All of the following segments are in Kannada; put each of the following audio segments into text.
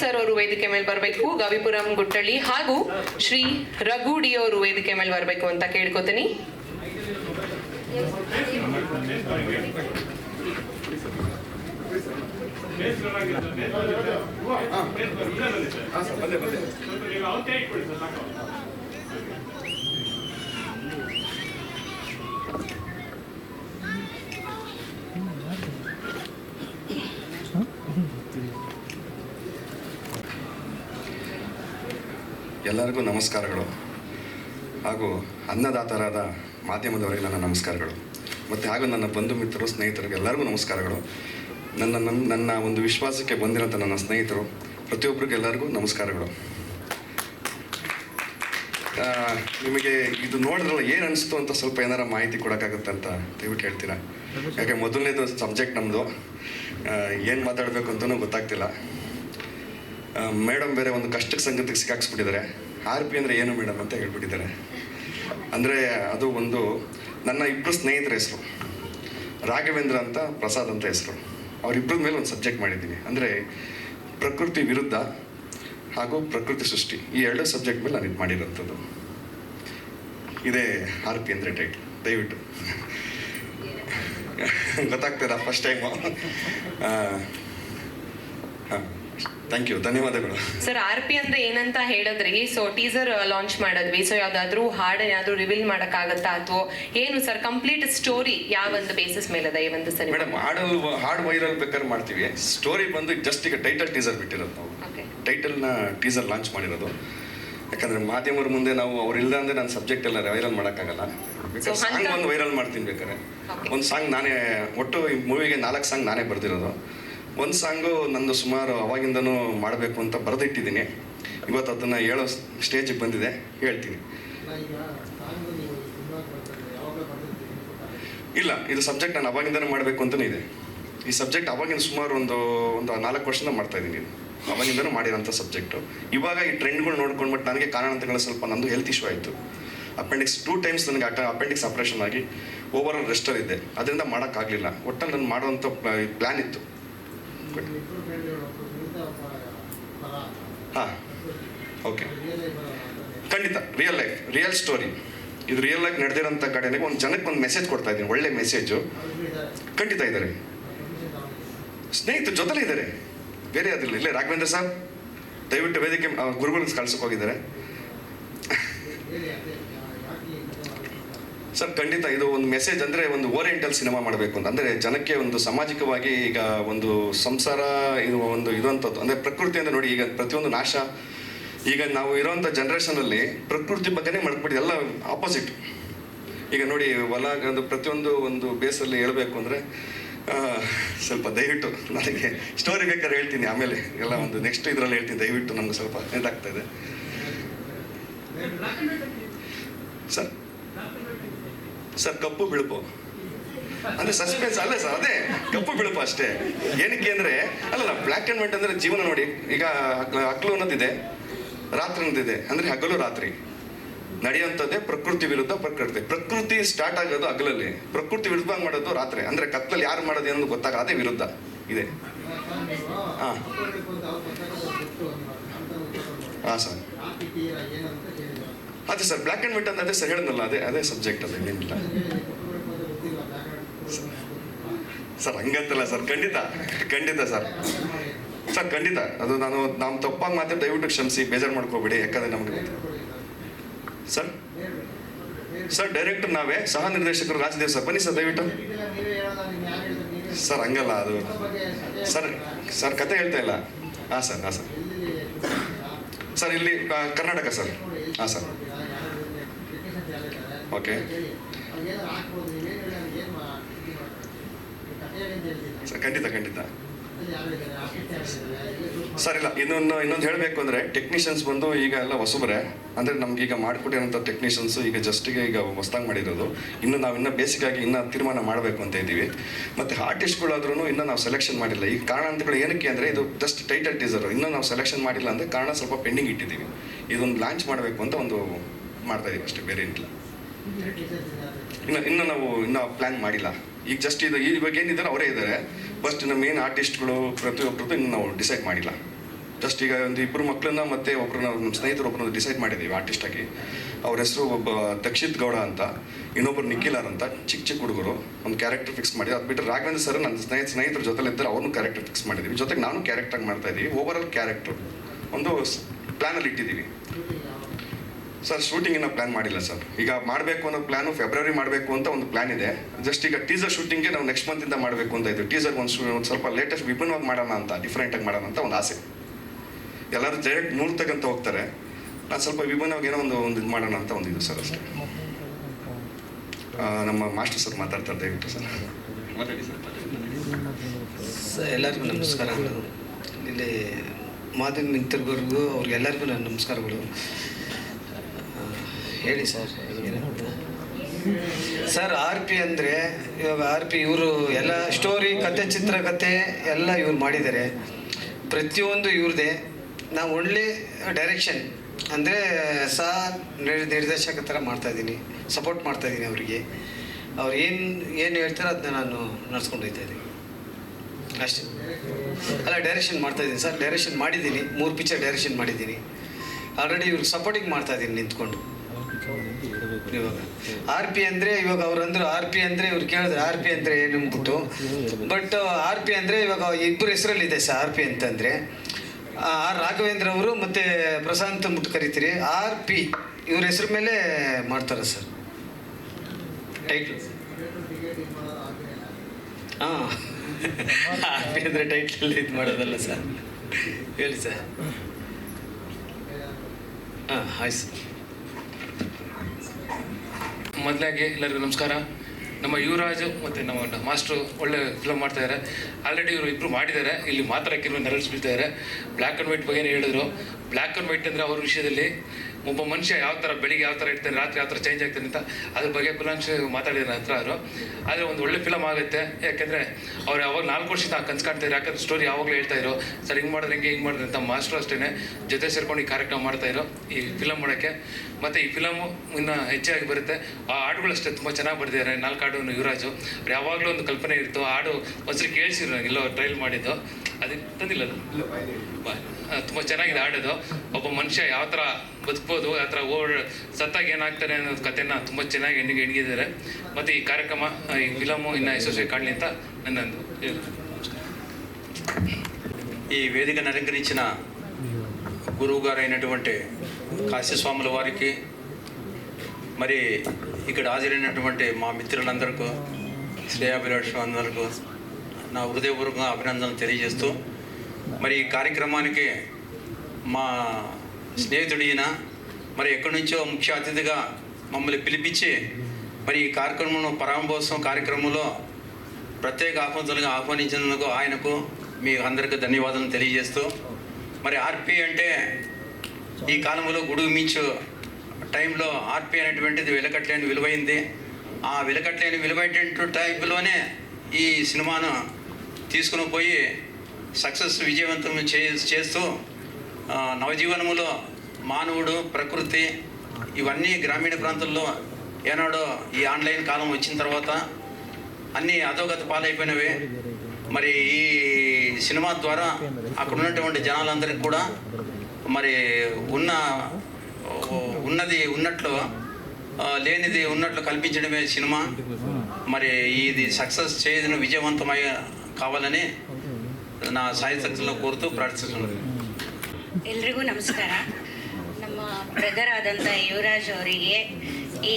ಸರ್ ಅವರು ವೇದಿಕೆ ಮೇಲೆ ಬರಬೇಕು ಗವಿಪುರಂ ಗುಟ್ಟಳ್ಳಿ ಹಾಗೂ ಶ್ರೀ ರಘುಡಿ ಅವರು ವೇದಿಕೆ ಮೇಲೆ ಬರಬೇಕು ಅಂತ ಕೇಳ್ಕೊತೀನಿ. ಎಲ್ಲರಿಗೂ ನಮಸ್ಕಾರಗಳು. ಹಾಗೂ ಅನ್ನದಾತರಾದ ಮಾಧ್ಯಮದವರಿಗೆ ನನ್ನ ನಮಸ್ಕಾರಗಳು. ಮತ್ತು ಹಾಗೂ ನನ್ನ ಬಂಧು ಮಿತ್ರರು, ಸ್ನೇಹಿತರಿಗೆ ಎಲ್ಲರಿಗೂ ನಮಸ್ಕಾರಗಳು. ನನ್ನ ನನ್ನ ನನ್ನ ಒಂದು ವಿಶ್ವಾಸಕ್ಕೆ ಬಂದಿರೋಂಥ ನನ್ನ ಸ್ನೇಹಿತರು, ಪ್ರತಿಯೊಬ್ಬರಿಗೂ ಎಲ್ಲರಿಗೂ ನಮಸ್ಕಾರಗಳು. ನಿಮಗೆ ಇದು ನೋಡಿದ್ರಲ್ಲ ಏನು ಅನಿಸ್ತು ಅಂತ ಸ್ವಲ್ಪ ಏನಾರ ಮಾಹಿತಿ ಕೊಡೋಕ್ಕಾಗುತ್ತೆ ಅಂತ ದಯವಿಟ್ಟು ಹೇಳ್ತೀರಾ? ಯಾಕೆ ಮೊದಲನೇದು ಸಬ್ಜೆಕ್ಟ್ ನಮ್ಮದು ಏನು ಮಾತಾಡಬೇಕು ಅಂತಲೂ ಗೊತ್ತಾಗ್ತಿಲ್ಲ. ಮೇಡಮ್ ಬೇರೆ ಒಂದು ಕಷ್ಟಕ್ಕೆ ಸಂಗತಿಗೆ ಸಿಕ್ಕಾಕ್ಸ್ಬಿಟ್ಟಿದ್ದಾರೆ. ಆರ್ ಪಿ ಅಂದರೆ ಏನು ಮೇಡಮ್ ಅಂತ ಹೇಳ್ಬಿಟ್ಟಿದ್ದಾರೆ. ಅಂದರೆ ಅದು ಒಂದು ನನ್ನ ಇಬ್ಬರು ಸ್ನೇಹಿತರ ಹೆಸರು. ರಾಘವೇಂದ್ರ ಅಂತ ಪ್ರಸಾದ್ ಅಂತ ಹೆಸರು. ಅವರಿಬ್ಬರ ಮೇಲೆ ಒಂದು ಸಬ್ಜೆಕ್ಟ್ ಮಾಡಿದ್ದೀನಿ. ಅಂದರೆ ಪ್ರಕೃತಿ ವಿರುದ್ಧ ಹಾಗೂ ಪ್ರಕೃತಿ ಸೃಷ್ಟಿ ಈ ಎರಡು ಸಬ್ಜೆಕ್ಟ್ ಮೇಲೆ ನಾನು ಇದು ಮಾಡಿರೋಂಥದ್ದು. ಇದೇ ಆರ್ ಪಿ ಅಂದರೆ ಟೈಟ್ ದಯವಿಟ್ಟು. ಗೊತ್ತಾಗ್ತದ ಫಸ್ಟ್ ಟೈಮು ಹಾಂ. ಥ್ಯಾಂಕ್ ಯು ಧನ್ಯವಾದಗಳು. ಸರ್ ಆರ್ ಪಿ ಅಂದ್ರೆ ಏನಂತ ಹೇಳಿದ್ರಿ ಸೊ ಟೀಸರ್ ಲಾಂಚ್ ಮಾಡಿದ್ವಿ. ಸೊ ಯಾವ್ದಾದ್ರು ಹಾಡ್ ಏನಾದ್ರು ರಿವೀಲ್ ಮಾಡಕ್ಕಾಗತ್ತಾ ಅಥವಾ ಏನು ಸರ್ ಕಂಪ್ಲೀಟ್ ಸ್ಟೋರಿ ಯಾವ ಒಂದು ಬೇಸಿಸ್ ಮೇಲೆ ಇದೆ ಈ ಒಂದು ಸಿನಿಮಾ ಮೇಡಮ್ ಹಾಡು ಹಾಡು ವೈರಲ್ ಬೇಕಾದ್ರೆ ಮಾಡ್ತೀವಿ. ಸ್ಟೋರಿ ಬಂದು ಜಸ್ಟ್ ಈಗ ಟೈಟಲ್ ಟೀಸರ್ ಬಿಟ್ಟಿರೋದು ನಾವು. ಟೈಟಲ್ನ ಟೀಸರ್ ಲಾಂಚ್ ಮಾಡಿರೋದು. ಯಾಕಂದ್ರೆ ಮಾಧ್ಯಮರ ಮುಂದೆ ನಾವು ಅವ್ರಿಲ್ಲ ಅಂದ್ರೆ ನನ್ನ ಸಬ್ಜೆಕ್ಟ್ ಎಲ್ಲ ವೈರಲ್ ಮಾಡೋಕ್ಕಾಗಲ್ಲ. ಸಾಂಗ್ ಒಂದು ವೈರಲ್ ಮಾಡ್ತೀನಿ ಬೇಕಾದ್ರೆ. ಒಂದು ಸಾಂಗ್ ನಾನೇ ಒಟ್ಟು ಈ ಮೂವಿಗೆ ನಾಲ್ಕು ಸಾಂಗ್ ನಾನೇ ಬರೆದಿರೋದು. ಒಂದು ಸಾಂಗು ನಂದು ಸುಮಾರು ಅವಾಗಿಂದನೂ ಮಾಡಬೇಕು ಅಂತ ಬರೆದಿಟ್ಟಿದ್ದೀನಿ. ಇವತ್ತು ಅದನ್ನು ಹೇಳೋ ಸ್ಟೇಜಿಗೆ ಬಂದಿದೆ. ಹೇಳ್ತೀನಿ. ಇಲ್ಲ, ಇದು ಸಬ್ಜೆಕ್ಟ್ ನಾನು ಅವಾಗಿಂದನೂ ಮಾಡಬೇಕು ಅಂತಲೂ ಇದೆ. ಈ ಸಬ್ಜೆಕ್ಟ್ ಅವಾಗಿಂದ ಸುಮಾರು ಒಂದು ಒಂದು ನಾಲ್ಕು ವರ್ಷದಿಂದ ಮಾಡ್ತಾ ಇದ್ದೀನಿ ಅವಾಗಿಂದನೂ ಮಾಡಿರೋಂಥ ಸಬ್ಜೆಕ್ಟು. ಇವಾಗ ಈ ಟ್ರೆಂಡ್ಗಳು ನೋಡ್ಕೊಂಡ್ಬಿಟ್ಟು ನನಗೆ ಕಾರಣ ಕಾರಣಾಂತರಗಳು ಸ್ವಲ್ಪ ನಂದು ಹೆಲ್ತ್ ಇಶ್ಯೂ ಆಯಿತು. ಅಪೆಂಡಿಕ್ಸ್ ಟೂ ಟೈಮ್ಸ್ ನನಗೆ ಅಟ ಅಪೆಂಡಿಕ್ಸ್ ಆಪ್ರೇಷನ್ ಆಗಿ ಓವರ್ ಆಲ್ ರೆಸ್ಟರ್ ಇದೆ. ಅದರಿಂದ ಮಾಡೋಕ್ಕಾಗಲಿಲ್ಲ. ಒಟ್ಟಲ್ಲಿ ನಾನು ಮಾಡುವಂಥ ಪ್ಲ್ಯಾನ್ ಇತ್ತು. ಹಾಂ, ಓಕೆ. ಖಂಡಿತ ರಿಯಲ್ ಲೈಫ್ ರಿಯಲ್ ಸ್ಟೋರಿ ಇದು ರಿಯಲ್ ಲೈಫ್ ನಡೆದಿರೋಂಥ ಕಡೆಗೆ ಒಂದು ಜನಕ್ಕೆ ಒಂದು ಮೆಸೇಜ್ ಕೊಡ್ತಾ ಇದ್ದೀನಿ, ಒಳ್ಳೆ ಮೆಸೇಜು ಖಂಡಿತ ಇದ್ದಾರೆ. ಸ್ನೇಹಿತರು ಜೊತೆಲೇ ಇದ್ದಾರೆ. ಬೇರೆ ಅದಿಲ್ಲ ಇಲ್ಲೇ. ರಾಘವೇಂದ್ರ ಸರ್, ದಯವಿಟ್ಟು ವೇದಿಕೆ ಗುರುಗಳಿಗೆ ಕಳ್ಸಕ್ಕೆ ಹೋಗಿದ್ದಾರೆ. ಸರ್, ಖಂಡಿತ ಇದು ಒಂದು ಮೆಸೇಜ್ ಅಂದರೆ ಒಂದು ಓರಿಯೆಂಟಲ್ ಸಿನಿಮಾ ಮಾಡಬೇಕು ಅಂತ. ಅಂದರೆ ಜನಕ್ಕೆ ಒಂದು ಸಾಮಾಜಿಕವಾಗಿ ಈಗ ಒಂದು ಸಂಸಾರ ಇದು ಒಂದು ಇರುವಂಥದ್ದು ಅಂದರೆ ಪ್ರಕೃತಿ ಅಂದರೆ ನೋಡಿ ಈಗ ಪ್ರತಿಯೊಂದು ನಾಶ. ಈಗ ನಾವು ಇರೋವಂಥ ಜನ್ರೇಷನಲ್ಲಿ ಪ್ರಕೃತಿ ಬಗ್ಗೆನೇ ಮಾಡ್ಬಿಟ್ಟು ಎಲ್ಲ ಆಪೋಸಿಟ್ ಈಗ ನೋಡಿ ಹೊಲ ಒಂದು ಪ್ರತಿಯೊಂದು ಒಂದು ಬೇಸಲ್ಲಿ ಹೇಳಬೇಕು ಅಂದರೆ ಸ್ವಲ್ಪ ದಯವಿಟ್ಟು ನನಗೆ ಸ್ಟೋರಿ ಬೇಕಾದ್ರೆ ಹೇಳ್ತೀನಿ ಆಮೇಲೆ. ಎಲ್ಲ ಒಂದು ನೆಕ್ಸ್ಟ್ ಇದರಲ್ಲಿ ಹೇಳ್ತೀನಿ. ದಯವಿಟ್ಟು ನಮ್ಗೆ ಸ್ವಲ್ಪ ಇದಾಗ್ತಾ ಇದೆ. ಸರ್ ಸರ್, ಕಪ್ಪು ಬಿಳುಪು. ಅಂದ್ರೆ ಸಸ್ಪೆನ್ಸ್ ಅಲ್ಲ ಸರ್, ಅದೇ ಕಪ್ಪು ಬಿಳುಪು ಅಷ್ಟೇ. ಏನಕ್ಕೆ ಅಂದ್ರೆ, ಅಲ್ಲಲ್ಲ ಬ್ಲ್ಯಾಕ್ ಆ್ಯಂಡ್ ವೈಟ್ ಅಂದ್ರೆ ಜೀವನ ನೋಡಿ, ಈಗ ಹಕ್ಲು ಅನ್ನೋದಿದೆ, ರಾತ್ರಿ ಅನ್ನೋದಿದೆ. ಅಂದ್ರೆ ಹಗಲು ರಾತ್ರಿ. ನಡೆಯುವಂಥದ್ದೇ ಪ್ರಕೃತಿ ವಿರುದ್ಧ ಪ್ರಕೃತಿ. ಪ್ರಕೃತಿ ಸ್ಟಾರ್ಟ್ ಆಗೋದು ಹಗಲಲ್ಲಿ. ಪ್ರಕೃತಿ ವಿರುದ್ಧ ಮಾಡೋದು ರಾತ್ರಿ. ಅಂದ್ರೆ ಕತ್ತಲಲ್ಲಿ ಯಾರು ಮಾಡೋದು ಅನ್ನೋದು ಗೊತ್ತಾಗ, ಅದೇ ವಿರುದ್ಧ. ಇದೆ. ಹಾ. ಹಾ, ಸರ್. ಅದೇ ಸರ್ ಬ್ಲ್ಯಾಕ್ ಆ್ಯಂಡ್ ವೈಟ್ ಅಂತ ಅದೇ ಸರ್ ಹೇಳಿದ್ನಲ್ಲ, ಅದೇ ಅದೇ ಸಬ್ಜೆಕ್ಟ್ ಅದು, ಏನಿಲ್ಲ. ಸರ್, ಹಂಗಂತಲ್ಲ ಸರ್, ಖಂಡಿತ ಖಂಡಿತ ಸರ್. ಸರ್, ಖಂಡಿತ, ಅದು ನಾನು ನಾವು ತಪ್ಪಾಗಿ ಮಾತ್ರ ದಯವಿಟ್ಟು ಕ್ಷಮಿಸಿ, ಬೇಜಾರು ಮಾಡ್ಕೋಬೇಡಿ, ಯಾಕಂದ್ರೆ ನಮಗೆ. ಸರ್ ಸರ್ ಡೈರೆಕ್ಟರ್ ನಾವೇ ಸಹ ನಿರ್ದೇಶಕರು ರಾಜದೇವ್ ಸರ್, ಬನ್ನಿ ಸರ್, ದಯವಿಟ್ಟು. ಸರ್, ಹಂಗಲ್ಲ, ಅದು ಸರ್ ಸರ್, ಕತೆ ಹೇಳ್ತಾ ಇಲ್ಲ. ಹಾಂ ಸರ್ ಹಾಂ ಸರ್. ಸರ್, ಇಲ್ಲಿ ಕರ್ನಾಟಕ ಸರ್. ಹಾಂ ಸರ್. ಓಕೆ ಸರ್ ಖಂಡಿತ ಖಂಡಿತ. ಸರ್ ಇಲ್ಲ ಇನ್ನೊಂದು ಇನ್ನೊಂದು ಹೇಳಬೇಕು ಅಂದರೆ ಟೆಕ್ನಿಷಿಯನ್ಸ್ ಬಂದು ಈಗ ಎಲ್ಲ ಹೊಸಬರೇ ಅಂದರೆ ನಮ್ಗೆ ಈಗ ಮಾಡಿಕೊಟ್ಟಿರೋಂಥ ಟೆಕ್ನಿಷಿಯನ್ಸು ಈಗ ಜಸ್ಟಿಗೆ ಈಗ ಹೊಸ್ದಾಗಿ ಮಾಡಿರೋದು. ಇನ್ನು ನಾವು ಇನ್ನೂ ಬೇಸಿಕ್ ಆಗಿ ಇನ್ನೂ ತೀರ್ಮಾನ ಮಾಡಬೇಕು ಅಂತ ಇದ್ದೀವಿ. ಮತ್ತು ಆರ್ಟಿಸ್ಟ್ಗಳಾದ್ರೂ ಇನ್ನೂ ನಾವು ಸೆಲೆಕ್ಷನ್ ಮಾಡಿಲ್ಲ. ಈ ಕಾರಣ ಅಂತಗಳು ಏನಕ್ಕೆ ಅಂದರೆ ಇದು ಜಸ್ಟ್ ಟೈಟಲ್ ಟೀಸರು ಇನ್ನೂ ನಾವು ಸೆಲೆಕ್ಷನ್ ಮಾಡಿಲ್ಲ ಅಂದರೆ ಕಾರಣ ಸ್ವಲ್ಪ ಪೆಂಡಿಂಗ್ ಇಟ್ಟಿದ್ದೀವಿ. ಇದೊಂದು ಲಾಂಚ್ ಮಾಡಬೇಕು ಅಂತ ಒಂದು ಮಾಡ್ತಾ ಇದೀವಿ ಅಷ್ಟೇ, ಬೇರೆ ಏನಿಲ್ಲ. ಇನ್ನು ಇನ್ನು ನಾವು ಇನ್ನೂ ಪ್ಲ್ಯಾನ್ ಮಾಡಿಲ್ಲ. ಈಗ ಜಸ್ಟ್ ಇದು, ಇವಾಗ ಏನಿದ್ದಾರೆ ಅವರೇ ಇದ್ದಾರೆ ಫಸ್ಟ್ ನಮ್ಮ ಮೇನ್ ಆರ್ಟಿಸ್ಟ್ಗಳು ಪ್ರತಿಯೊಬ್ಬರದ್ದು ಇನ್ನು ನಾವು ಡಿಸೈಡ್ ಮಾಡಿಲ್ಲ. ಜಸ್ಟ್ ಈಗ ಒಂದು ಇಬ್ಬರು ಮಕ್ಕಳನ್ನ ಮತ್ತೆ ಒಬ್ಬರನ್ನ ನಮ್ಮ ಸ್ನೇಹಿತರು ಒಬ್ಬರನ್ನ ಡಿಸೈಡ್ ಮಾಡಿದ್ದೀವಿ ಆರ್ಟಿಸ್ಟ್ ಆಗಿ. ಅವ್ರ ಹೆಸರು ಒಬ್ಬ ದಕ್ಷಿತ್ ಗೌಡ ಅಂತ ಇನ್ನೊಬ್ಬರು ನಿಖಿಲಾರ್ ಅಂತ ಚಿಕ್ಕ ಚಿಕ್ಕ ಹುಡುಗರು. ಒಂದು ಕ್ಯಾರೆಕ್ಟರ್ ಫಿಕ್ಸ್ ಮಾಡಿ ಅದು ಬಿಟ್ಟರೆ ರಾಘವೇಂದ್ರ ಸರ್ ನನ್ನ ಸ್ನೇಹಿತ ಸ್ನೇಹಿತರ ಜೊತೆಲಿ ಇದ್ದರೆ, ಅವ್ರನ್ನೂ ಕ್ಯಾರೆಕ್ಟರ್ ಫಿಕ್ಸ್ ಮಾಡಿದ್ದೀವಿ ಜೊತೆಗೆ ನಾನು ಕ್ಯಾರೆಕ್ಟರ್ ಮಾಡ್ತಾ ಇದ್ದೀವಿ ಓವರ್ ಆಲ್ ಕ್ಯಾರೆಕ್ಟರ್ ಒಂದು ಪ್ಲ್ಯಾನಲ್ಲಿ ಇಟ್ಟಿದ್ದೀವಿ ಸರ್ ಶೂಟಿಂಗ್ ಇನ್ನೂ ಪ್ಲಾನ್ ಮಾಡಿಲ್ಲ ಸರ್. ಈಗ ಮಾಡಬೇಕು ಅನ್ನೋ ಪ್ಲಾನು ಫೆಬ್ರವರಿ ಮಾಡಬೇಕು ಅಂತ ಒಂದು ಪ್ಲಾನ್ ಇದೆ. ಜಸ್ಟ್ ಈಗ ಟೀಸರ್ ಶೂಟಿಂಗ್ಗೆ ನಾವು ನೆಕ್ಸ್ಟ್ ಮಂತಿಂದ ಮಾಡಬೇಕು ಅಂತ ಇದ್ದು ಟೀಸರ್ ಒಂದು ಸ್ವಲ್ಪ ಲೇಟೆಸ್ಟ್ ವಿಭಿನ್ನವಾಗಿ ಮಾಡೋಣ ಅಂತ ಡಿಫ್ರೆಂಟಾಗಿ ಮಾಡೋಣ ಅಂತ ಒಂದು ಆಸೆ. ಎಲ್ಲರೂ ಡೈರೆಕ್ಟ್ ತಗಂತ ಹೋಗ್ತಾರೆ. ನಾನು ಸ್ವಲ್ಪ ವಿಭಿನ್ನವಾಗಿ ಏನೋ ಒಂದು ಒಂದು ಇದು ಮಾಡೋಣ ಅಂತ ಒಂದು ಇದು ಸರ್ ಅಷ್ಟೇ. ನಮ್ಮ ಮಾಸ್ಟರ್ ಸರ್ ಮಾತಾಡ್ತಾರೆ ದಯವಿಟ್ಟು ಸರ್. ಸರ್, ಎಲ್ಲರಿಗೂ ನಮಸ್ಕಾರಗಳು. ಇಲ್ಲಿ ಮಾಧ್ಯಮ ಮಿತ್ರರಿಗೂ ಅವ್ರಿಗೆಲ್ಲರಿಗೂ ನನ್ನ ನಮಸ್ಕಾರಗಳು. ಹೇಳಿ ಸರ್ ಸರ್, ಆರ್ ಪಿ ಅಂದರೆ, ಇವಾಗ ಆರ್ ಪಿ ಇವರು ಎಲ್ಲ ಸ್ಟೋರಿ ಕತೆ ಚಿತ್ರಕತೆ ಎಲ್ಲ ಇವ್ರು ಮಾಡಿದ್ದಾರೆ. ಪ್ರತಿಯೊಂದು ಇವ್ರದೇ. ನಾವು ಒಳ್ಳೆ ಡೈರೆಕ್ಷನ್ ಅಂದರೆ ಸಹ ನಿರ್- ನಿರ್ದೇಶಕ ಥರ ಮಾಡ್ತಾಯಿದ್ದೀನಿ ಸಪೋರ್ಟ್ ಮಾಡ್ತಾಯಿದ್ದೀನಿ ಅವರಿಗೆ. ಅವ್ರು ಏನು ಏನು ಹೇಳ್ತಾರೋ ಅದನ್ನ ನಾನು ನಡ್ಸ್ಕೊಂಡು ಅಷ್ಟೇ. ಅಲ್ಲ ಡೈರೆಕ್ಷನ್ ಮಾಡ್ತಾಯಿದ್ದೀನಿ ಸರ್. ಡೈರೆಕ್ಷನ್ ಮಾಡಿದ್ದೀನಿ. ಮೂರು ಪಿಕ್ಚರ್ ಡೈರೆಕ್ಷನ್ ಮಾಡಿದ್ದೀನಿ. ಆಲ್ರೆಡಿ ಇವ್ರಿಗೆ ಸಪೋರ್ಟಿಂಗ್ ಮಾಡ್ತಾ ಇದ್ದೀನಿ ನಿಂತ್ಕೊಂಡು ಇವಾಗ. ಆರ್ ಪಿ ಅಂದರೆ ಇವಾಗ ಅವ್ರು ಅಂದ್ರು ಆರ್ ಪಿ ಅಂದರೆ ಇವ್ರು ಕೇಳಿದ್ರೆ ಆರ್ ಪಿ ಅಂದರೆ ಏನು ಅಂದ್ಬಿಟ್ಟು. ಬಟ್ ಆರ್ ಪಿ ಅಂದರೆ ಇವಾಗ ಇಬ್ಬರು ಹೆಸರಲ್ಲಿದೆ ಸರ್ ಆರ್ ಪಿ ಅಂತಂದರೆ. ಆರ್ ರಾಘವೇಂದ್ರ ಅವರು ಮತ್ತು ಪ್ರಶಾಂತ್ ಅಂದ್ಬಿಟ್ಟು ಕರಿತೀರಿ. ಆರ್ ಪಿ ಇವ್ರ ಹೆಸರು ಮೇಲೆ ಮಾಡ್ತಾರೆ ಸರ್. ಟೈಟ್ಲ್ ಹಾಂ. ಆರ್ ಪಿ ಅಂದರೆ ಟೈಟ್ಲ್ ಇದು ಮಾಡೋದಲ್ಲ ಸರ್. ಹೇಳಿ ಸರ್. ಹಾಂ, ಆಯ್ತು ಸರ್. ಮೊದಲಾಗಿ ಎಲ್ಲರಿಗೂ ನಮಸ್ಕಾರ. ನಮ್ಮ ಯುವರಾಜ್ ಮತ್ತು ನಮ್ಮ ಮಾಸ್ಟ್ರು ಒಳ್ಳೆ ಫಿಲಮ್ ಮಾಡ್ತಾ ಇದ್ದಾರೆ ಆಲ್ರೆಡಿ ಇವರು ಇಬ್ಬರು ಮಾಡಿದ್ದಾರೆ. ಇಲ್ಲಿ ಮಾತ್ರ ಕೆಲವು ಇದ್ದಾರೆ. ಬ್ಲ್ಯಾಕ್ ಆ್ಯಂಡ್ ವೈಟ್ ಬಗ್ಗೆ ಹೇಳಿದ್ರು? ಬ್ಲ್ಯಾಕ್ ಆ್ಯಂಡ್ ವೈಟ್ ಅಂದರೆ ಅವ್ರ ವಿಷಯದಲ್ಲಿ ಒಬ್ಬ ಮನುಷ್ಯ ಯಾವ ಥರ ಬೆಳಿಗ್ಗೆ ಯಾವ ಥರ ಇರ್ತಾನೆ ರಾತ್ರಿ ಯಾವ ಥರ ಚೇಂಜ್ ಆಗ್ತಾನೆ ಅಂತ ಅದ್ರ ಬಗ್ಗೆ ಕುಲಾಂಕ್ಷ ಮಾತಾಡಿದ ನಂತರ ಅವರು ಆದರೆ ಒಂದು ಒಳ್ಳೆ ಫಿಲಮ್ ಆಗುತ್ತೆ. ಯಾಕೆಂದರೆ ಅವ್ರು ಯಾವಾಗ ನಾಲ್ಕು ವರ್ಷದ ಕನ್ಸು ಕಾಣ್ತಾ ಇದ್ರು. ಯಾಕಂದ್ರೆ ಸ್ಟೋರಿ ಯಾವಾಗಲೂ ಹೇಳ್ತಾ ಇರೋ ಸರ್ ಹಿಂಗೆ ಮಾಡಿದ್ರೆ ಹಿಂಗೆ ಹಿಂಗೆ ಮಾಡಿದ್ರೆ ಅಂತ ಮಾಸ್ಟರ್ ಅಷ್ಟೇ ಜೊತೆ ಸೇರ್ಕೊಂಡು ಈ ಕಾರ್ಯಕ್ರಮ ಮಾಡ್ತಾ ಇರೋ ಈ ಫಿಲಮ್ ಮಾಡೋಕ್ಕೆ ಮತ್ತು ಈ ಫಿಲಮು ಇನ್ನು ಹೆಚ್ಚಾಗಿ ಬರುತ್ತೆ. ಆ ಹಾಡುಗಳು ಅಷ್ಟೇ ತುಂಬ ಚೆನ್ನಾಗಿ ಬರ್ದಿದ್ದಾರೆ. ನಾಲ್ಕು ಹಾಡು ಯುವರಾಜು. ಅವ್ರು ಯಾವಾಗಲೂ ಒಂದು ಕಲ್ಪನೆ ಇರ್ತು. ಹಾಡು ಒಂದ್ಸರಿ ಕೇಳಿಸಿದ್ರು ನನಗೆ ಎಲ್ಲೋ ಟ್ರೈಲ್ ಮಾಡಿದ್ದು. ಅದಕ್ಕೆ ತಂದಿಲ್ಲ ಅದು. ತುಂಬ ಚೆನ್ನಾಗಿದೆ ಹಾಡೋದು. ಒಬ್ಬ ಮನುಷ್ಯ ಯಾವ ಥರ ಬದುಕ್ಬೋದು ಯಾವ ಥರ ಓಡ್ ಸತ್ತಾಗ ಏನಾಗ್ತಾನೆ ಅನ್ನೋದು ಕಥೆನ ತುಂಬ ಚೆನ್ನಾಗಿ ಹೆಣ್ಣಿಗೆ ಹಿಡಿದಿದ್ದಾರೆ ಮತ್ತು ಈ ಕಾರ್ಯಕ್ರಮ ಆ, ಈ ಫಿಲಮು ಇನ್ನು ಯಶಸ್ವಿ ಕಾಣಲಿ ಅಂತ ನನ್ನೊಂದು ಇದು. ఈ వేదికను అలంకరించిన గురువు గారు అయినటువంటి కాశీస్వాముల వారికి మరి ఇక్కడ హాజరైనటువంటి మా మిత్రులందరికీ శ్రేయాభిలాషులందరికీ నా హృదయపూర్వకంగా అభినందనలు తెలియజేస్తూ మరి ఈ కార్యక్రమానికి మా స్నేహితుడు ఈయన మరి ఎక్కడి నుంచో ముఖ్య అతిథిగా మమ్మల్ని పిలిపించి మరి ఈ కార్యక్రమంలో పరామభోత్సవం కార్యక్రమంలో ప్రత్యేక ఆహ్వానితులుగా ఆహ్వానించినందుకు ఆయనకు మీ అందరికీ ధన్యవాదాలు తెలియజేస్తూ మరి ఆర్పి అంటే ఈ కాలంలో గుడుగు మించు టైంలో ఆర్పి అనేటువంటిది వెలకట్లేని విలువైంది. ఆ వెలకట్లేని విలువైనటువంటి టైంలోనే ఈ సినిమాను తీసుకుని పోయి సక్సెస్ విజయవంతం చే చేస్తూ నవజీవనములో మానవుడు ప్రకృతి ఇవన్నీ గ్రామీణ ప్రాంతాల్లో ఏనాడో ఈ ఆన్లైన్ కాలం వచ్చిన తర్వాత అన్నీ అధోగత పాలైపోయినవి. మరి ఈ సినిమా ద్వారా అక్కడ ఉన్నటువంటి జనాలందరికీ కూడా మరి ఉన్న ఉన్నది ఉన్నట్లు లేనిది ఉన్నట్లు కల్పించడమే సినిమా. మరి ఇది సక్సెస్ చేయదని విజయవంతమయ్యే కావాలని నా సాహిత్యంలో కోరుతూ ప్రార్థిస్తున్నాను. ಎಲ್ರಿಗೂ ನಮಸ್ಕಾರ. ನಮ್ಮ ಬ್ರದರ್ ಆದಂಥ ಯುವರಾಜ್ ಅವರಿಗೆ ಈ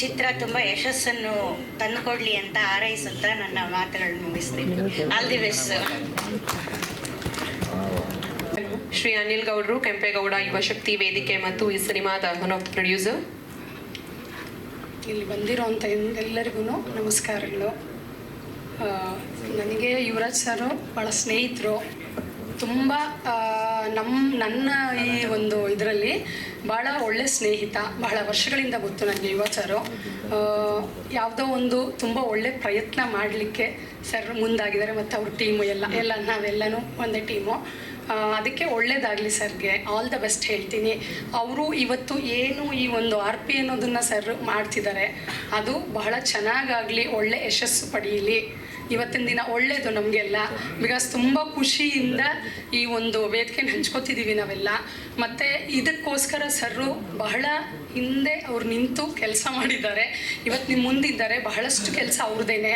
ಚಿತ್ರ ತುಂಬ ಯಶಸ್ಸನ್ನು ತಂದುಕೊಡ್ಲಿ ಅಂತ ಹಾರೈಸುತ್ತಾ ನನ್ನ ಮಾತುಗಳನ್ನು ಮುಗಿಸ್ತೀನಿ. All the best Shri Anil ಗೌಡ್ರು ಕೆಂಪೇಗೌಡ ಯುವಶಕ್ತಿ ವೇದಿಕೆ ಮತ್ತು ಈ ಸಿನಿಮಾದ ಒನ್ ಆಫ್ ಪ್ರೊಡ್ಯೂಸರ್ ಇಲ್ಲಿ ಬಂದಿರೋಂಥ ಎಲ್ಲರಿಗೂ ನಮಸ್ಕಾರಗಳು. ನನಗೆ ಯುವರಾಜ್ ಸರು ಭಾಳ ಸ್ನೇಹಿತರು. ತುಂಬ ನಮ್ಮ ನನ್ನ ಈ ಒಂದು ಇದರಲ್ಲಿ ಭಾಳ ಒಳ್ಳೆ ಸ್ನೇಹಿತ, ಬಹಳ ವರ್ಷಗಳಿಂದ ಗೊತ್ತು ನನಗೆ ಯುವ ಸರು ಯಾವುದೋ ಒಂದು ತುಂಬ ಒಳ್ಳೆ ಪ್ರಯತ್ನ ಮಾಡಲಿಕ್ಕೆ ಸರ್ ಮುಂದಾಗಿದ್ದಾರೆ, ಮತ್ತು ಅವ್ರ ಟೀಮು ಎಲ್ಲ ಎಲ್ಲ, ನಾವೆಲ್ಲನೂ ಒಂದೇ ಟೀಮು ಅದಕ್ಕೆ ಒಳ್ಳೇದಾಗಲಿ ಸರ್ಗೆ ಆಲ್ ದ ಬೆಸ್ಟ್ ಹೇಳ್ತೀನಿ. ಅವರು ಇವತ್ತು ಏನು ಈ ಒಂದು ಆರ್ ಪಿ ಅನ್ನೋದನ್ನು ಸರ್ ಮಾಡ್ತಿದ್ದಾರೆ, ಅದು ಬಹಳ ಚೆನ್ನಾಗಾಗಲಿ, ಒಳ್ಳೆ ಯಶಸ್ಸು ಪಡೀಲಿ. ಇವತ್ತಿನ ದಿನ ಒಳ್ಳೆಯದು ನಮಗೆಲ್ಲ. ಬಿಕಾಸ್ ತುಂಬ ಖುಷಿಯಿಂದ ಈ ಒಂದು ವೇದಿಕೆನ ಹಂಚ್ಕೋತಿದ್ದೀವಿ ನಾವೆಲ್ಲ. ಮತ್ತು ಇದಕ್ಕೋಸ್ಕರ ಸರ್ರು ಬಹಳ ಹಿಂದೆ ಅವ್ರು ನಿಂತು ಕೆಲಸ ಮಾಡಿದ್ದಾರೆ. ಇವತ್ತು ನಿಮ್ಮ ಮುಂದಿದ್ದಾರೆ, ಬಹಳಷ್ಟು ಕೆಲಸ ಅವ್ರದ್ದೇನೆ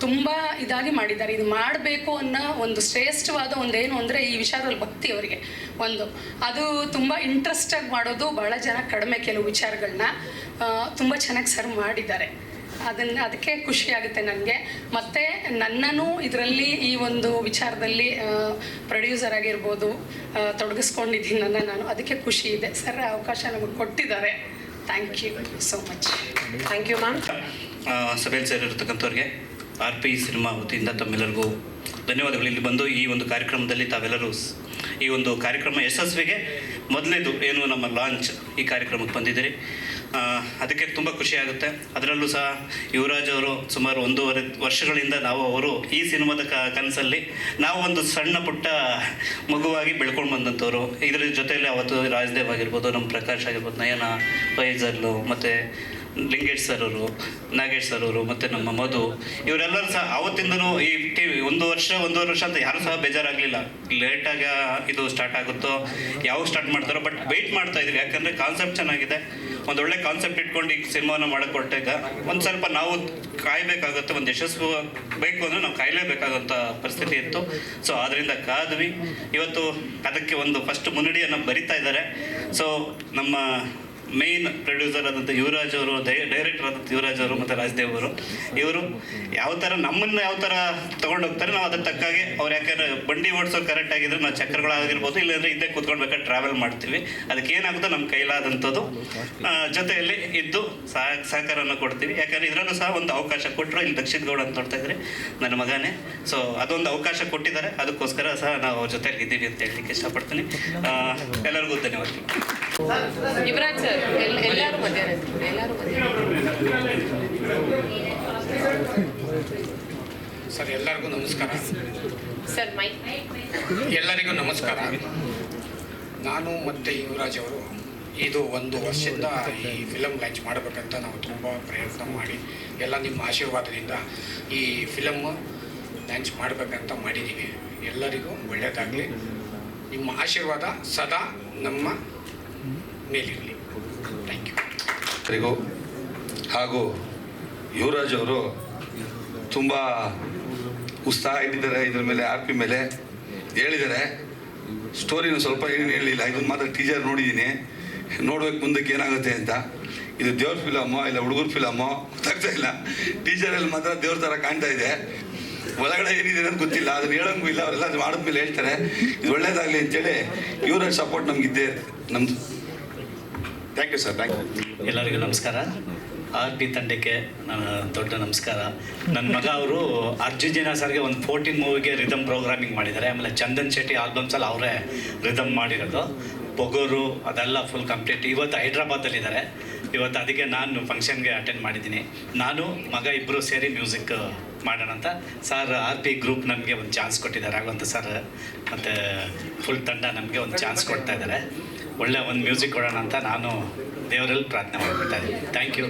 ತುಂಬ ಇದಾಗಿ ಮಾಡಿದ್ದಾರೆ. ಇದು ಮಾಡಬೇಕು ಅನ್ನೋ ಒಂದು ಶ್ರೇಷ್ಠವಾದ ಒಂದೇನು ಅಂದರೆ ಈ ವಿಚಾರದಲ್ಲಿ ಭಕ್ತಿ ಅವರಿಗೆ. ಒಂದು. ಅದು ತುಂಬ ಇಂಟ್ರೆಸ್ಟಾಗಿ ಮಾಡೋದು ಬಹಳ ಜನ ಕಡಿಮೆ ಕೆಲವು ವಿಚಾರಗಳನ್ನ ತುಂಬ ಚೆನ್ನಾಗಿ ಸರ್ ಮಾಡಿದ್ದಾರೆ. ಅದನ್ನು ಅದಕ್ಕೆ ಖುಷಿ ಆಗುತ್ತೆ ನನಗೆ. ಮತ್ತು ನನ್ನನ್ನು ಇದರಲ್ಲಿ ಈ ಒಂದು ವಿಚಾರದಲ್ಲಿ ಪ್ರೊಡ್ಯೂಸರ್ ಆಗಿರ್ಬೋದು ತೊಡಗಿಸ್ಕೊಂಡಿದ್ದೀನಿ ನನ್ನ ನಾನು. ಅದಕ್ಕೆ ಖುಷಿ ಇದೆ. ಸರ್ ಅವಕಾಶ ನಮಗೆ ಕೊಟ್ಟಿದ್ದಾರೆ. Thank you so much thank you ma'am ಸಭೆಯಲ್ಲಿ ಸೇರಿರ್ತಕ್ಕಂಥವ್ರಿಗೆ ಆರ್ ಪಿ ಸಿನಿಮಾ ವತಿಯಿಂದ ತಮ್ಮೆಲ್ಲರಿಗೂ ಧನ್ಯವಾದಗಳು. ಇಲ್ಲಿ ಬಂದು ಈ ಒಂದು ಕಾರ್ಯಕ್ರಮದಲ್ಲಿ ತಾವೆಲ್ಲರೂ ಈ ಒಂದು ಕಾರ್ಯಕ್ರಮ ಯಶಸ್ವಿಗೆ ಮೊದಲನೇದು ಏನು ನಮ್ಮ ಲಾಂಚ್ ಈ ಕಾರ್ಯಕ್ರಮಕ್ಕೆ ಬಂದಿದ್ದೀರಿ. ಅದಕ್ಕೆ ತುಂಬ ಖುಷಿ ಆಗುತ್ತೆ. ಅದರಲ್ಲೂ ಸಹ ಯುವರಾಜ್ ಅವರು ಸುಮಾರು ಒಂದೂವರೆ ವರ್ಷಗಳಿಂದ ನಾವು ಅವರು ಈ ಸಿನಿಮಾದ ಕನಸಲ್ಲಿ ನಾವು ಒಂದು ಸಣ್ಣ ಪುಟ್ಟ ಮಗುವಾಗಿ ಬೆಳ್ಕೊಂಡು ಬಂದಂಥವ್ರು. ಇದರ ಜೊತೆಯಲ್ಲಿ ಅವತ್ತು ರಾಜದೇವ್ ಆಗಿರ್ಬೋದು, ನಮ್ಮ ಪ್ರಕಾಶ್ ಆಗಿರ್ಬೋದು, ನಯನ ಫೈಜಲ್ಲು ಮತ್ತು ಲಿಂಗೇಶ್ ಸರ್ ಅವರು, ನಾಗೇಶ್ ಸರ್ ಅವರು, ಮತ್ತು ನಮ್ಮ ಮಧು, ಇವರೆಲ್ಲರೂ ಸಹ ಅವತ್ತಿಂದನೂ ಈ ಟಿ, ಒಂದು ವರ್ಷ, ಒಂದೂವರೆ ವರ್ಷ ಅಂತ ಯಾರೂ ಸಹ ಬೇಜಾರಾಗಲಿಲ್ಲ. ಲೇಟಾಗಿ ಇದು ಸ್ಟಾರ್ಟ್ ಆಗುತ್ತೋ, ಯಾವಾಗ ಸ್ಟಾರ್ಟ್ ಮಾಡ್ತಾರೋ ಬಟ್ ವೆಯ್ಟ್ ಮಾಡ್ತಾ ಇದ್ದೀವಿ ಯಾಕಂದರೆ ಕಾನ್ಸೆಪ್ಟ್ ಚೆನ್ನಾಗಿದೆ. ಒಂದು ಒಳ್ಳೆ ಕಾನ್ಸೆಪ್ಟ್ ಇಟ್ಕೊಂಡು ಈ ಸಿನಿಮಾನ ಮಾಡಕ್ಕೆ ಹೊರಟಾಗ ಒಂದು ಸ್ವಲ್ಪ ನಾವು ಕಾಯಬೇಕಾಗುತ್ತೆ, ಒಂದು ಯಶಸ್ಸು ಬೇಕು ಅಂದರೆ ನಾವು ಕಾಯಲೇಬೇಕಾದಂಥ ಪರಿಸ್ಥಿತಿ ಇತ್ತು. ಸೊ ಆದ್ದರಿಂದ ಕಾದ್ವಿ. ಇವತ್ತು ಅದಕ್ಕೆ ಒಂದು ಫಸ್ಟ್ ಮುನ್ನಡಿಯನ್ನು ಬರಿತಾ ಇದ್ದಾರೆ. ಸೊ ನಮ್ಮ ಮೇನ್ ಪ್ರೊಡ್ಯೂಸರ್ ಆದಂಥ ಯುವರಾಜ್ ಅವರು ಡೈರೆಕ್ಟರ್ ಆದಂಥ ಯುವರಾಜ್ ಅವರು ಮತ್ತು ರಾಜದೇವ್ ಅವರು, ಇವರು ಯಾವ ಥರ ನಮ್ಮನ್ನು ಯಾವ ಥರ ತೊಗೊಂಡೋಗ್ತಾರೆ ನಾವು ಅದಕ್ಕೆ ತಕ್ಕಾಗೆ ಅವ್ರು ಯಾಕಂದ್ರೆ ಬಂಡಿ ಓಡಿಸೋ ಕರೆಕ್ಟ್ ಆಗಿದ್ರೆ ನಾವು ಚಕ್ರಗಳಾಗಿರ್ಬೋದು, ಇಲ್ಲಾಂದ್ರೆ ಹಿಂದೆ ಕೂತ್ಕೊಳ್ಬೇಕಾದ್ರೆ ಟ್ರಾವೆಲ್ ಮಾಡ್ತೀವಿ. ಅದಕ್ಕೆ ಏನಾಗುತ್ತೋ ನಮ್ಮ ಕೈಲಾದಂಥದ್ದು ಜೊತೆಯಲ್ಲಿ ಇದ್ದು ಸಹ, ಸಹಕಾರವನ್ನು ಕೊಡ್ತೀವಿ. ಯಾಕಂದ್ರೆ ಇದರಲ್ಲೂ ಸಹ ಒಂದು ಅವಕಾಶ ಕೊಟ್ಟರು ಇಲ್ಲಿ ದಕ್ಷಿಣ ಗೌಡ ಅಂತ ನೋಡ್ತಾ ಇದ್ರೆ ನನ್ನ ಮಗನೇ. ಸೊ ಅದೊಂದು ಅವಕಾಶ ಕೊಟ್ಟಿದ್ದಾರೆ. ಅದಕ್ಕೋಸ್ಕರ ಸಹ ನಾವು ಜೊತೆಲಿ ಇದ್ದೀವಿ ಅಂತ ಹೇಳಲಿಕ್ಕೆ ಇಷ್ಟಪಡ್ತೀನಿ. ಎಲ್ಲರಿಗೂ ಧನ್ಯವಾದಗಳು. ಯುವರಾಜ್ ಸರ್ ಎಲ್ ಎಲ್ಲರೂ ಮಧ್ಯಾಹ್ನ ಎಲ್ಲರೂ ಸರ್ ಎಲ್ಲರಿಗೂ ನಮಸ್ಕಾರ. ಸರ್ ಮೈ ಎಲ್ಲರಿಗೂ ನಮಸ್ಕಾರ. ನಾನು ಮತ್ತು ಯುವರಾಜ್ ಅವರು ಇದು ಒಂದು ವರ್ಷದಿಂದ ಈ ಫಿಲಮ್ ಲಾಂಚ್ ಮಾಡಬೇಕಂತ ನಾವು ತುಂಬ ಪ್ರಯತ್ನ ಮಾಡಿ ಎಲ್ಲ ನಿಮ್ಮ ಆಶೀರ್ವಾದದಿಂದ ಈ ಫಿಲಮ್ ಲಾಂಚ್ ಮಾಡಬೇಕಂತ ಮಾಡಿದ್ದೀವಿ ಎಲ್ಲರಿಗೂ ಒಳ್ಳೆಯದಾಗಲಿ ನಿಮ್ಮ ಆಶೀರ್ವಾದ ಸದಾ ನಮ್ಮ ಮೇಲಿರಲಿ. ಥ್ಯಾಂಕ್ ಯು ಎಲ್ಲರಿಗೂ ಹಾಗೂ ಯುವರಾಜ್ ಅವರು ತುಂಬ ಉತ್ಸಾಹ ಇಟ್ಟಿದ್ದಾರೆ ಇದ್ರ ಮೇಲೆ ಆರ್ ಪಿ ಮೇಲೆ ಹೇಳಿದ್ದಾರೆ. ಸ್ಟೋರಿನ ಸ್ವಲ್ಪ ಏನು ಹೇಳಲಿಲ್ಲ ಇದನ್ನು ಮಾತ್ರ ಟೀಚರ್ ನೋಡಿದ್ದೀನಿ. ನೋಡ್ಬೇಕು ಮುಂದಕ್ಕೆ ಏನಾಗುತ್ತೆ ಅಂತ. ಇದು ದೇವ್ರ ಫಿಲಮೋ, ಇಲ್ಲ ಹುಡುಗರ ಫಿಲಮೋ, ಗೊತ್ತಾಗ್ತಾ ಇಲ್ಲ. ಟೀಚರಲ್ಲಿ ಮಾತ್ರ ದೇವ್ರ ಥರ ಕಾಣ್ತಾ ಇದೆ. ಒಳಗಡೆ ಏನಿದೆ ಅಂತ ಗೊತ್ತಿಲ್ಲ, ಅದನ್ನ ಹೇಳಂಗೂ ಇಲ್ಲ, ಅವರೆಲ್ಲ ಮಾಡಿದ್ಮೇಲೆ ಹೇಳ್ತಾರೆ. ಇದು ಒಳ್ಳೇದಾಗಲಿ ಅಂತೇಳಿ ಇವರ ಸಪೋರ್ಟ್ ನಮ್ಗೆ ಇದ್ದೇ ನಮ್ದು. Thank you sir thank you ಎಲ್ಲರಿಗೂ ನಮಸ್ಕಾರ. ಆರ್ ಪಿ ತಂಡಕ್ಕೆ ನನ್ನ ದೊಡ್ಡ ನಮಸ್ಕಾರ. ನನ್ನ ಮಗ ಅವರು ಅರ್ಜುನ್ ಸರ್ಗೆ ಒಂದು ಫೋರ್ಟೀನ್ ಮೂವಿಗೆ ರಿದಮ್ ಪ್ರೋಗ್ರಾಮಿಂಗ್ ಮಾಡಿದ್ದಾರೆ. ಆಮೇಲೆ ಚಂದನ್ ಶೆಟ್ಟಿ ಆಲ್ಬಮ್ಸಲ್ಲಿ ಅವರೇ ರಿದಮ್ ಮಾಡಿರೋದು. ಬೊಗೋರು, ಅದೆಲ್ಲ ಫುಲ್ ಕಂಪ್ಲೀಟ್ ಇವತ್ತು ಹೈದ್ರಾಬಾದಲ್ಲಿದ್ದಾರೆ. ಇವತ್ತು ಅದಕ್ಕೆ ನಾನು ಫಂಕ್ಷನ್ಗೆ ಅಟೆಂಡ್ ಮಾಡಿದ್ದೀನಿ. ನಾನು, ಮಗ ಇಬ್ಬರು ಸೇರಿ ಮ್ಯೂಸಿಕ್ ಮಾಡೋಣ ಅಂತ. ಸರ್ ಆರ್ ಪಿ ಗ್ರೂಪ್ ನಮಗೆ ಒಂದು ಚಾನ್ಸ್ ಕೊಟ್ಟಿದ್ದಾರೆ. ಹಾಗಂತ ಸರ್ ಮತ್ತು ಫುಲ್ ತಂಡ ನಮಗೆ ಒಂದು ಚಾನ್ಸ್ ಕೊಡ್ತಾ ಇದ್ದಾರೆ. ಒಳ್ಳೆ ಒಂದು ಮ್ಯೂಸಿಕ್ ಕೊಡೋಣ ಅಂತ ನಾನು ದೇವರಲ್ಲಿ ಪ್ರಾರ್ಥನೆ ಮಾಡ್ಕೊಳ್ತಾ ಇದ್ದೀನಿ. Thank you